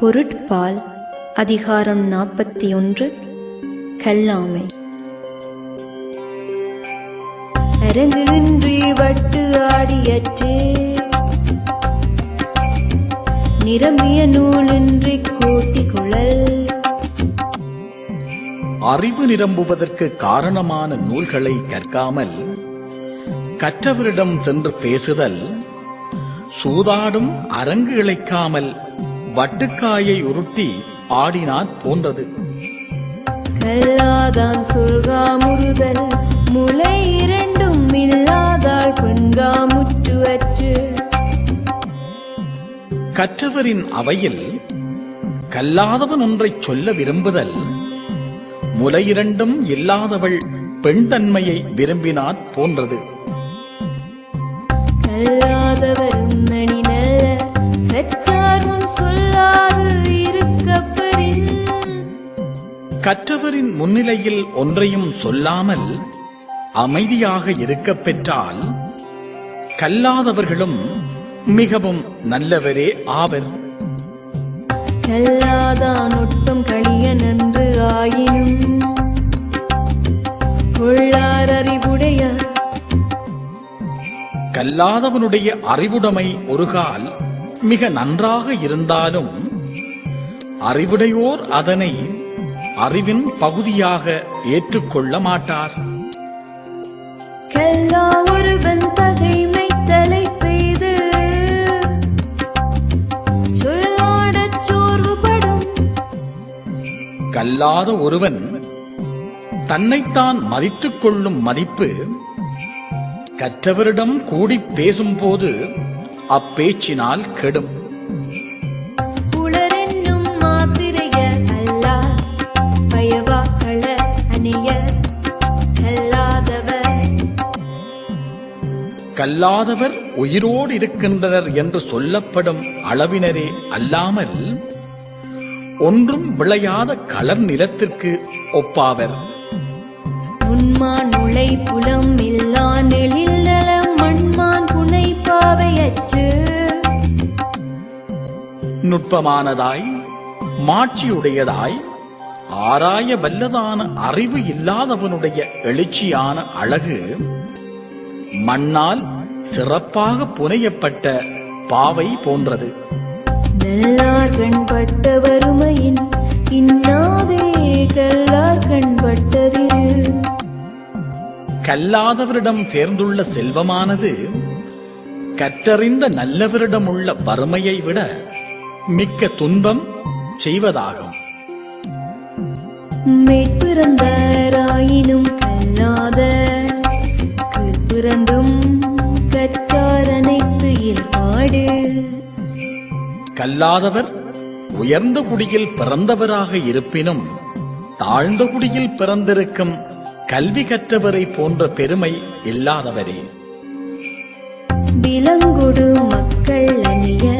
பொருட்பால் அதிகாரம் நாற்பத்தி ஒன்று கல்லாமை. அரங்குகின்றி வட்டு ஆடியற்றே. நிரம்பிய நூலின்றி கோட்டி குழல் அறிவு நிரம்புவதற்கு காரணமான நூல்களை கற்காமல் கற்றவரிடம் சென்று பேசுதல் சூதாடும் அரங்கு இழைக்காமல் வட்டுக்காயை உருட்டி ஆடினாற் போன்றது கல்லாதான் சொல்காமுறுதல் முலை இரண்டும் இல்லாதாள் பெண்காமுற்றுவற்று கற்றவரின் அவையில் கல்லாதவன் ஒன்றைச் சொல்ல விரும்புதல் முலையிரண்டும் இல்லாதவள் பெண் தன்மையை விரும்பினாற் போன்றது கல்லாதவரும் கற்றவரின் முன்னிலையில் ஒன்றையும் சொல்லாமல் அமைதியாக இருக்கப் பெற்றால் கல்லாதவர்களும் மிகவும் நல்லவரே ஆவர். கல்லாதான் ஒட்டும் களிய நன்று ஆயினும் கொள்ளார் அறிவுடையார் கல்லாதவனுடைய அறிவுடைமை ஒரு கால் மிக நன்றாக இருந்தாலும் அறிவுடையோர் அதனை அறிவின் பகுதியாக ஏற்றுக்கொள்ள மாட்டார். கல்லா ஒருவன் தகைமை தலை பெய்து சொல்லாடச் சோர்வுபடும். கல்லாத ஒருவன் தன்னைத்தான் மதித்துக் கொள்ளும் மதிப்பு கற்றவரிடம் கூடிப் பேசும்போது அப்பேச்சினால் கெடும். கல்லாதவர் உயிரோடு இருக்கின்றனர் என்று சொல்லப்படும் அளவினரே அல்லாமல் ஒன்றும் விளையாத களர் நிலத்திற்கு ஒப்பாவர். புலம் இல்லா மண்மான் புனை பாவையற்று நுட்பமானதாய் மாட்சியுடையதாய் ஆராய வல்லதான அறிவு இல்லாதவனுடைய எழுச்சியான அழகு மண்ணால் சிறப்பாக புனையப்பட்ட பாவை போன்றது. நல்லார் கண்பட்ட வறுமையின் இன்னாதே கல்லார் கண்பட்டதிரு கல்லாதவரிடம் சேர்ந்துள்ள செல்வமானது கற்றறிந்த நல்லவரிடம் உள்ள வறுமையை விட மிக்க துன்பம் செய்வதாகும். மேற்பிறந்தாராயினும் கல்லாதவர் உயர்ந்த குடியில் பிறந்தவராக இருப்பினும் தாழ்ந்த குடியில் பிறந்திருக்கும் கல்வி கற்றவரை போன்ற பெருமை இல்லாதவரே. விலங்குடு மக்கள் அணிய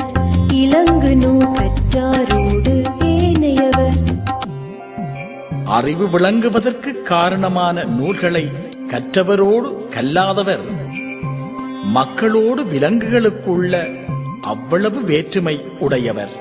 இலங்கு நூ கற்றாரோடு ஏனையவர். அறிவு விளங்குவதற்கு காரணமான நூல்களை கற்றவரோடு கல்லாதவர். மக்களோடு விலங்குகளுக்குள்ள அவ்வளவு வேற்றுமை உடையவர்.